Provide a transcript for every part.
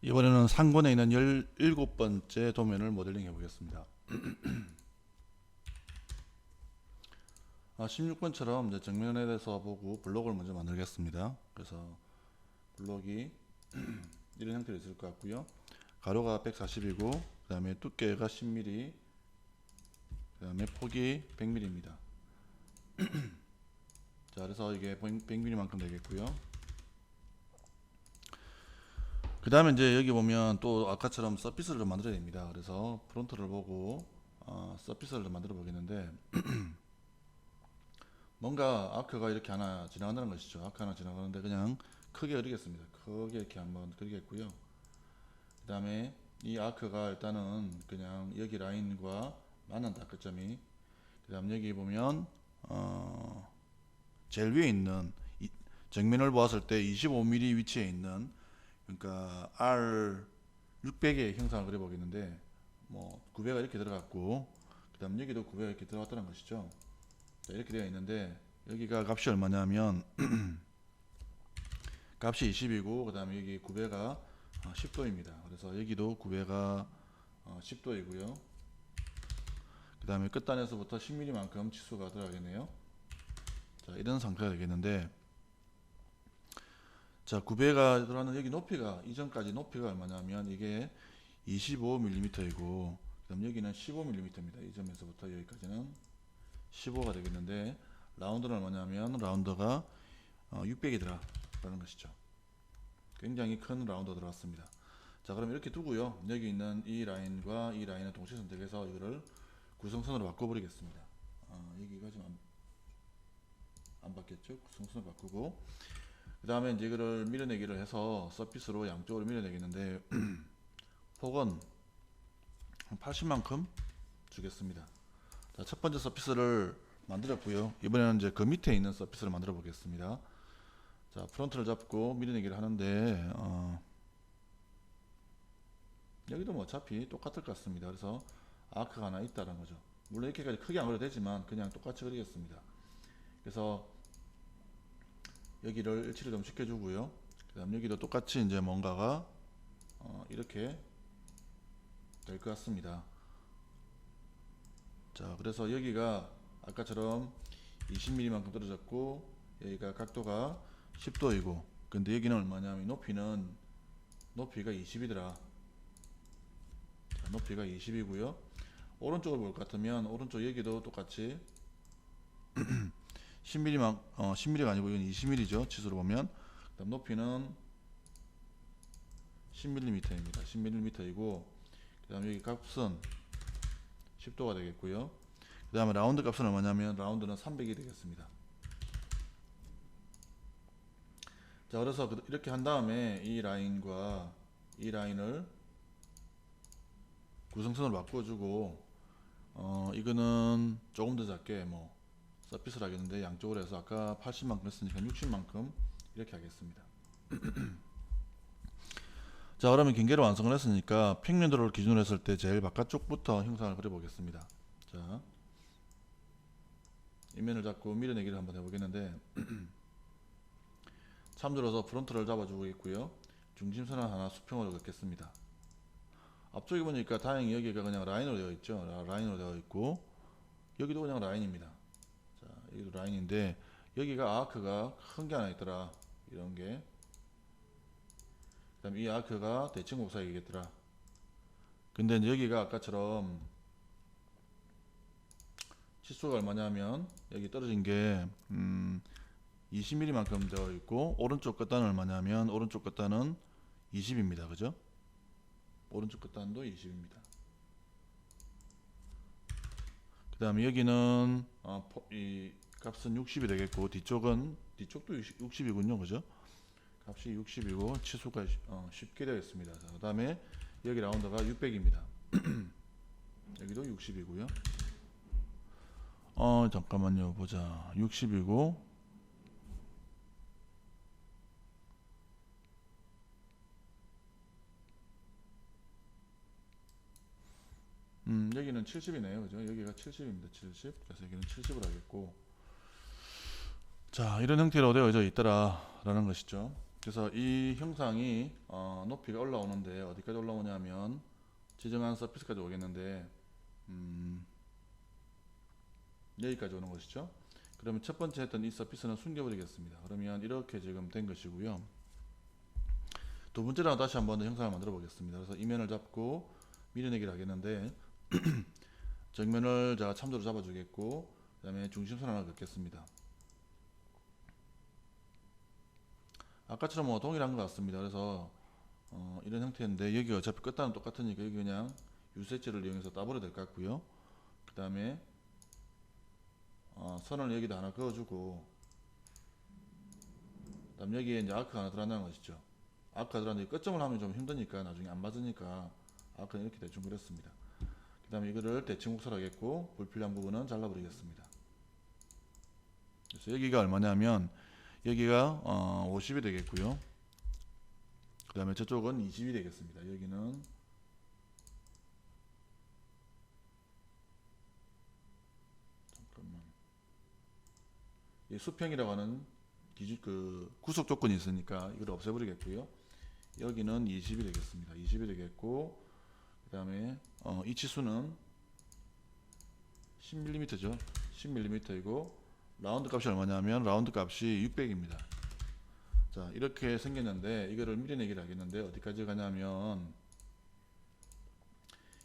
이번에는 상권에 있는 17번째 도면을 모델링 해 보겠습니다. 아, 16번처럼 이제 정면에 대해서 보고 블록을 먼저 만들겠습니다. 그래서 블록이 이런 형태로 있을 것 같고요. 가로가 140이고 그 다음에 두께가 10mm 그 다음에 폭이 100mm입니다. 자 그래서 이게 100mm만큼 되겠고요. 그 다음에 이제 여기 보면 또 아까처럼 서피스를 좀 만들어야 됩니다. 그래서 프론트를 보고 어, 서피스를 좀 만들어 보겠는데 뭔가 아크가 이렇게 하나 지나간다는 것이죠. 아크 하나 지나가는데 그냥 크게 그리겠습니다. 크게 이렇게 한번 그리겠고요. 그 다음에 이 아크가 일단은 그냥 여기 라인과 만난다 끝점이 그 다음 여기 보면 어, 제일 위에 있는 이- 정면을 보았을 때 25mm 위치에 있는 그러니까 R 600의 형상을 그려보겠는데 뭐 900가 이렇게 들어갔고 그 다음 여기도 900가 이렇게 들어갔다는 것이죠. 자, 이렇게 되어 있는데 여기가 값이 얼마냐면 값이 20이고 그 다음에 여기 900가 10도입니다. 그래서 여기도 900가 10도이고요. 그 다음에 끝단에서부터 10mm만큼 치수가 들어가겠네요. 자 이런 상태가 되겠는데 자, 9배가 들어가는 여기 높이가 이전까지 높이가 얼마냐면 이게 25mm이고 그다음 여기는 15mm입니다. 이 점에서부터 여기까지는 15가 되겠는데 라운드는 얼마냐면 라운드가 어, 600이더라라는 것이죠. 굉장히 큰 라운드 들어갔습니다. 자, 그럼 이렇게 두고요. 여기 있는 이 라인과 이 라인을 동시에 선택해서 이거를 구성선으로 바꿔버리겠습니다. 어, 여기가 지금 안, 안 바뀌었죠? 구성선으로 바꾸고 그 다음에 이제 이거를 밀어내기를 해서 서피스로 양쪽으로 밀어내겠는데 폭은 한 80만큼 주겠습니다. 자, 첫 번째 서피스를 만들었고요. 이번에는 이제 그 밑에 있는 서피스를 만들어 보겠습니다. 자, 프론트를 잡고 밀어내기를 하는데 어, 여기도 뭐 어차피 똑같을 것 같습니다. 그래서 아크가 하나 있다는 거죠. 물론 이렇게까지 크게 안 그려도 되지만 그냥 똑같이 그리겠습니다. 그래서 여기를 일치를 좀 시켜주고요. 그다음 여기도 똑같이 이제 뭔가가 어, 이렇게 될 것 같습니다. 자, 그래서 여기가 아까처럼 20mm만큼 떨어졌고 여기가 각도가 10도이고 근데 여기는 얼마냐면 높이는 높이가 20이더라. 자, 높이가 20이고요. 오른쪽을 볼 것 같으면 오른쪽 여기도 똑같이 10mm만 어 10mm가 아니고 이건 20mm죠. 치수로 보면. 그다음 높이는 10mm입니다. 10mm이고 그다음 여기 값은 10도가 되겠고요. 그다음에 라운드 값은 얼마냐면 라운드는 300이 되겠습니다. 자, 그래서 그- 이렇게 한 다음에 이 라인과 이 라인을 구성선으로 바꿔주고 어 이거는 조금 더 작게 뭐 서피스를 하겠는데 양쪽으로 해서 아까 80만큼 했으니까 60만큼 이렇게 하겠습니다. 자 그러면 경계를 완성을 했으니까 평면도를 기준으로 했을 때 제일 바깥쪽부터 형상을 그려보겠습니다. 자 이면을 잡고 밀어내기를 한번 해보겠는데 참조로서 프론트를 잡아주겠고요. 중심선을 하나 수평으로 긋겠습니다. 앞쪽에 보니까 다행히 여기가 그냥 라인으로 되어 있죠. 라- 라인으로 되어 있고 여기도 그냥 라인입니다. 자, 여기도 라인인데 여기가 아크가 큰 게 하나 있더라. 이런 게. 그다음 이 아크가 대칭 곡사이겠더라. 근데 여기가 아까처럼 치수가 얼마냐면 여기 떨어진 게 음, 20mm만큼 되어 있고 오른쪽 끝단은 얼마냐면 오른쪽 끝단은 20입니다. 그죠? 오른쪽 끝단도 20입니다. 그 다음에 여기는 어, 포- 이 값은 60이 되겠고 뒤쪽은 뒤쪽도 60, 이군요 그죠? 값이 60이고 치수가 어, 쉽게 되겠습니다. 그 다음에 여기 라운드가 600입니다. 여기도 60이고요. 어 잠깐만요 보자 60이고 음, 여기는 70이네요. 그죠? 여기가 70입니다. 70. 그래서 여기는 70으로 하겠고. 자, 이런 형태로 되어져 있더라라는 것이죠. 그래서 이 형상이 어, 높이가 올라오는데 어디까지 올라오냐면 지정한 서피스까지 오겠는데 음, 여기까지 오는 것이죠. 그러면 첫 번째 했던 이 서피스는 숨겨버리겠습니다. 그러면 이렇게 지금 된 것이고요. 두 번째로 다시 한번 더 형상을 만들어 보겠습니다. 그래서 이면을 잡고 밀어내기를 하겠는데 정면을 제가 참조로 잡아주겠고 그 다음에 중심선 하나 긋겠습니다. 아까처럼 뭐 동일한 것 같습니다. 그래서 어, 이런 형태인데 여기 어차피 끝단은 똑같으니까 여기 그냥 유세치를 이용해서 따버려야 될것 같고요. 그 다음에 어, 선을 여기다 하나 그어주고 그 다음 여기에 이제 아크가 하나 들어간다는 것이죠. 아크가 들어갔는데 끝점을 하면 좀 힘드니까 나중에 안 맞으니까 아크는 이렇게 대충 그렸습니다. 그 다음에 이거를 대칭 곡설하겠고 불필요한 부분은 잘라버리겠습니다. 그래서 여기가 얼마냐면 여기가 어, 50이 되겠고요. 그 다음에 저쪽은 20이 되겠습니다. 여기는 잠깐만 이 수평이라고 하는 기준 그 구속 조건이 있으니까 이걸 없애버리겠고요. 여기는 20이 되겠습니다. 20이 되겠고 그 다음에 어, 이 치수는 10mm죠. 10mm이고 라운드 값이 얼마냐면 라운드 값이 600입니다. 자 이렇게 생겼는데 이거를 밀어내기를 하겠는데 어디까지 가냐면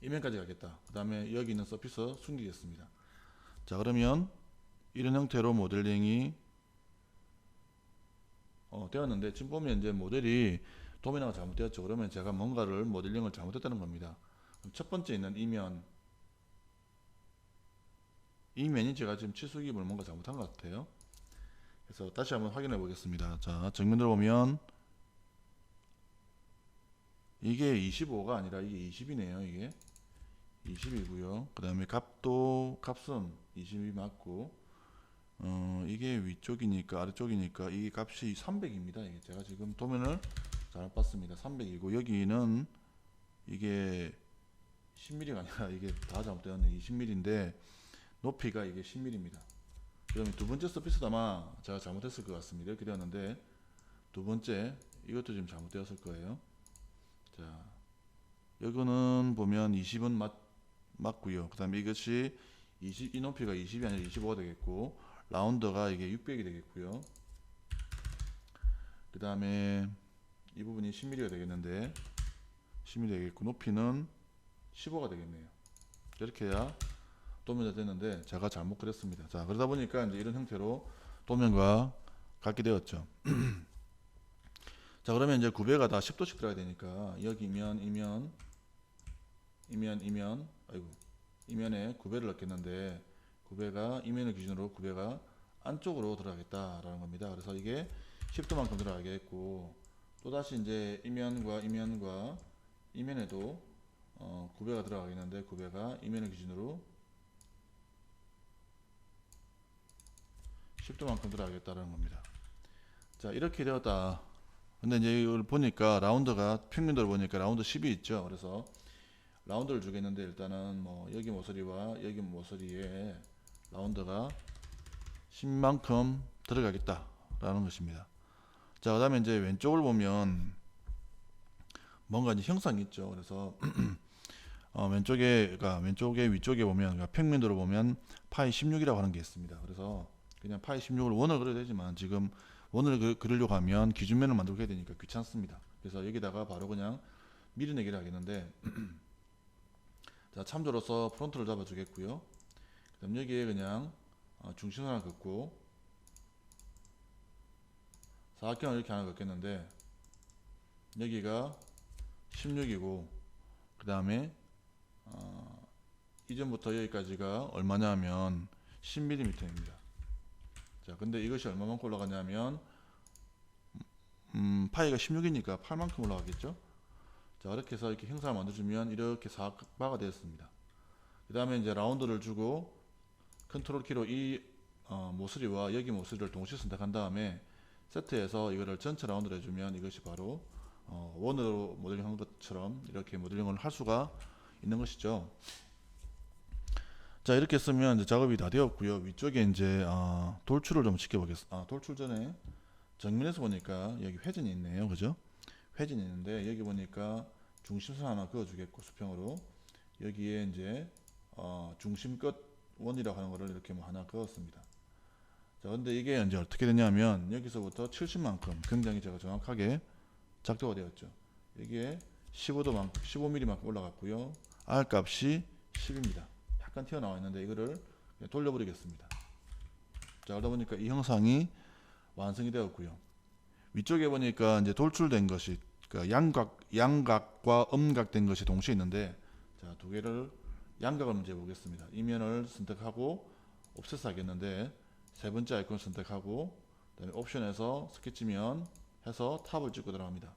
이면까지 가겠다. 그 다음에 여기 있는 서피스 숨기겠습니다. 자 그러면 이런 형태로 모델링이 어, 되었는데 지금 보면 이제 모델이 도면화가 잘못되었죠. 그러면 제가 뭔가를 모델링을 잘못했다는 겁니다. 첫 번째 있는 이면 이면이 제가 지금 치수기입을 뭔가 잘못한 것 같아요. 그래서 다시 한번 확인해 보겠습니다. 자 정면으로 보면 이게 25가 아니라 이게 20이네요. 이게 20이고요. 그 다음에 값도 값은 20이 맞고 어 이게 위쪽이니까 아래쪽이니까 이 값이 300입니다. 이게 제가 지금 도면을 잘 봤습니다. 300이고 여기는 이게 10mm가 아니라 이게 다 잘못되었네. 20mm인데 높이가 이게 10mm입니다. 그러면 두 번째 서피스도 아마 제가 잘못했을 것 같습니다. 이렇게 되었는데 두 번째 이것도 지금 잘못되었을 거예요. 자 여기는 보면 20은 맞, 맞고요. 그 다음에 이것이 20, 이 높이가 20이 아니라 25가 되겠고 라운드가 이게 600이 되겠고요. 그 다음에 이 부분이 10mm가 되겠는데 10mm 되겠고 높이는 15가 되겠네요. 이렇게 해야 도면이 됐는데 제가 잘못 그렸습니다. 자 그러다 보니까 이제 이런 형태로 도면과 같게 되었죠. 자 그러면 이제 구배가 다 10도씩 들어가야 되니까 여기면 이면 이면 이면 아이고 이면에 구배를 넣겠는데 구배가 이면을 기준으로 구배가 안쪽으로 들어가겠다라는 겁니다. 그래서 이게 10도만큼 들어가겠고 또 다시 이제 이면과 이면과 이면에도 어, 구배가 들어가겠는데 구배가 이면을 기준으로 10도만큼 들어가겠다는 겁니다. 자 이렇게 되었다. 근데 이제 이걸 보니까 라운드가 평면도를 보니까 라운드 10이 있죠. 그래서 라운드를 주겠는데 일단은 뭐 여기 모서리와 여기 모서리에 라운드가 10만큼 들어가겠다 라는 것입니다. 자 그 다음에 이제 왼쪽을 보면 뭔가 이제 형상이 있죠. 그래서 어, 왼쪽에 그러니까 왼쪽에 위쪽에 보면 그러니까 평면도로 보면 파이 16이라고 하는 게 있습니다. 그래서 그냥 파이 16을 원을 그려야 되지만 지금 원을 그, 그리려고 하면 기준면을 해야 되니까 귀찮습니다. 그래서 여기다가 바로 그냥 밀어내기를 하겠는데 자 참조로서 프론트를 잡아주겠고요. 그다음 여기에 그냥 어, 중심 하나 긋고 사각형을 이렇게 하나 긋겠는데 여기가 16이고 그 다음에 어, 이전부터 여기까지가 얼마냐면 10mm입니다. 자, 근데 이것이 얼마만큼 올라가냐면 음, 파이가 16이니까 8만큼 올라가겠죠. 자, 이렇게 해서 이렇게 형상을 만들어주면 이렇게 사각바가 되었습니다. 그 다음에 이제 라운드를 주고 컨트롤 키로 이 어, 모서리와 여기 모서리를 동시에 선택한 다음에 세트해서 이거를 전체 라운드를 해주면 이것이 바로 어, 원으로 모델링 한 것처럼 이렇게 모델링을 할 수가 있는 것이죠. 자 이렇게 쓰면 이제 작업이 다 되었고요. 위쪽에 이제 어, 돌출을 좀 시켜보겠습니다. 아, 돌출 전에 정면에서 보니까 여기 회전이 있네요. 그죠? 회전이 있는데 여기 보니까 중심선 하나 그어 주겠고 수평으로 여기에 이제 어, 중심 끝 원이라고 하는 거를 이렇게 뭐 하나 그었습니다. 자, 근데 이게 이제 어떻게 되냐면 여기서부터 70만큼 굉장히 제가 정확하게 작도가 되었죠. 여기에 15도만큼 15mm만큼 올라갔고요. R 값이 10입니다. 약간 튀어나와 있는데 이거를 돌려버리겠습니다. 자, 그러다 보니까 이 형상이 완성이 되었고요. 위쪽에 보니까 이제 돌출된 것이 그러니까 양각 양각과 음각된 것이 동시에 있는데 자, 두 개를 양각을 문제 보겠습니다. 이면을 선택하고 옵셋 하겠는데 세 번째 아이콘 선택하고 그다음에 옵션에서 스케치면 해서 탑을 찍고 들어갑니다.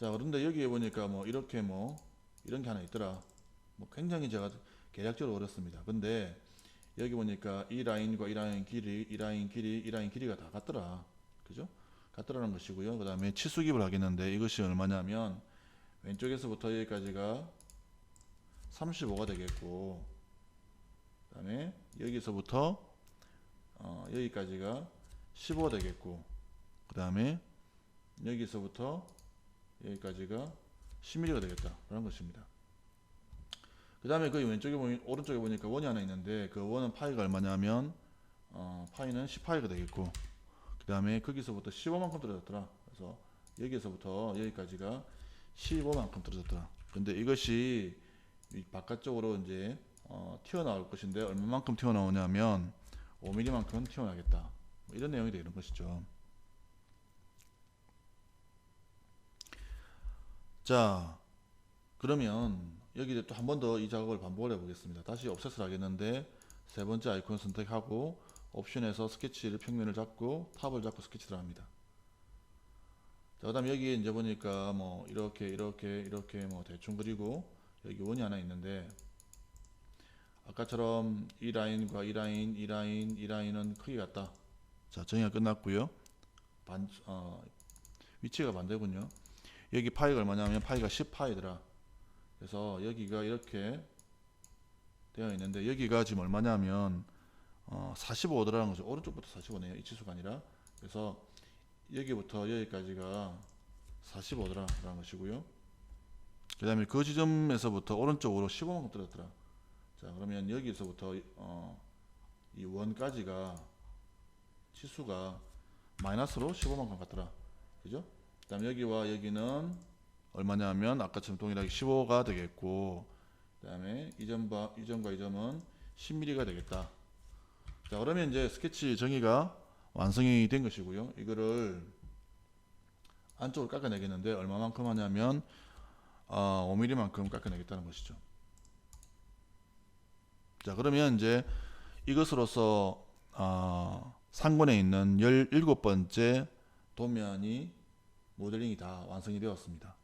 자, 그런데 여기에 보니까 뭐 이렇게 뭐 이런 게 하나 있더라. 뭐 굉장히 제가 계략적으로 어렵습니다. 근데 여기 보니까 이 라인과 이 라인 길이, 이 라인 길이, 이 라인 길이가 다 같더라. 그죠? 같더라는 것이고요. 그 다음에 치수기를 하겠는데 이것이 얼마냐면 왼쪽에서부터 여기까지가 35가 되겠고 그 다음에 여기서부터 어, 여기까지가 15가 되겠고 그 다음에 여기서부터 여기까지가 10mm가 되겠다라는 것입니다. 그 다음에 그 왼쪽에 보니 오른쪽에 보니까 원이 하나 있는데 그 원은 파이가 얼마냐면 어, 파이는 10파이가 되겠고 그 다음에 거기서부터 15만큼 떨어졌더라. 그래서 여기서부터 여기까지가 15만큼 떨어졌더라. 근데 이것이 이 바깥쪽으로 이제 어, 튀어나올 것인데 얼마만큼 튀어나오냐면 5mm만큼 튀어나오겠다. 뭐 이런 내용이 되는 것이죠. 자, 그러면 여기 또한 번 더 이 작업을 반복을 해 보겠습니다. 다시 옵셋을 하겠는데 세 번째 아이콘 선택하고 옵션에서 스케치를 평면을 잡고 탑을 잡고 스케치를 합니다. 자, 그 다음 여기에 이제 보니까 뭐 이렇게 이렇게 이렇게 뭐 대충 그리고 여기 원이 하나 있는데 아까처럼 이 라인과 이 라인, 이 라인, 이 라인은 크기 같다. 자, 정의가 끝났고요. 반, 어, 위치가 반대군요. 여기 파이가 얼마냐면 파이가 10파이더라. 그래서 여기가 이렇게 되어 있는데 여기가 지금 얼마냐면 어, 45더라는 거죠. 오른쪽부터 45네요. 이 치수가 아니라. 그래서 여기부터 여기까지가 45더라는 것이고요. 그 다음에 그 지점에서부터 오른쪽으로 15만큼 떨어졌더라. 자, 그러면 여기서부터 어, 이 원까지가 치수가 마이너스로 15만큼 같더라. 그죠? 그 다음 여기와 여기는 얼마냐면 아까처럼 동일하게 15가 되겠고 그 다음에 이 점과 이 점과 이 점은 10mm가 되겠다. 자 그러면 이제 스케치 정의가 완성이 된 것이고요. 이거를 안쪽으로 깎아내겠는데 얼마만큼 하냐면 어, 5mm만큼 깎아내겠다는 것이죠. 자 그러면 이제 이것으로서 어, 상권에 있는 17번째 도면이 모델링이 다 완성이 되었습니다.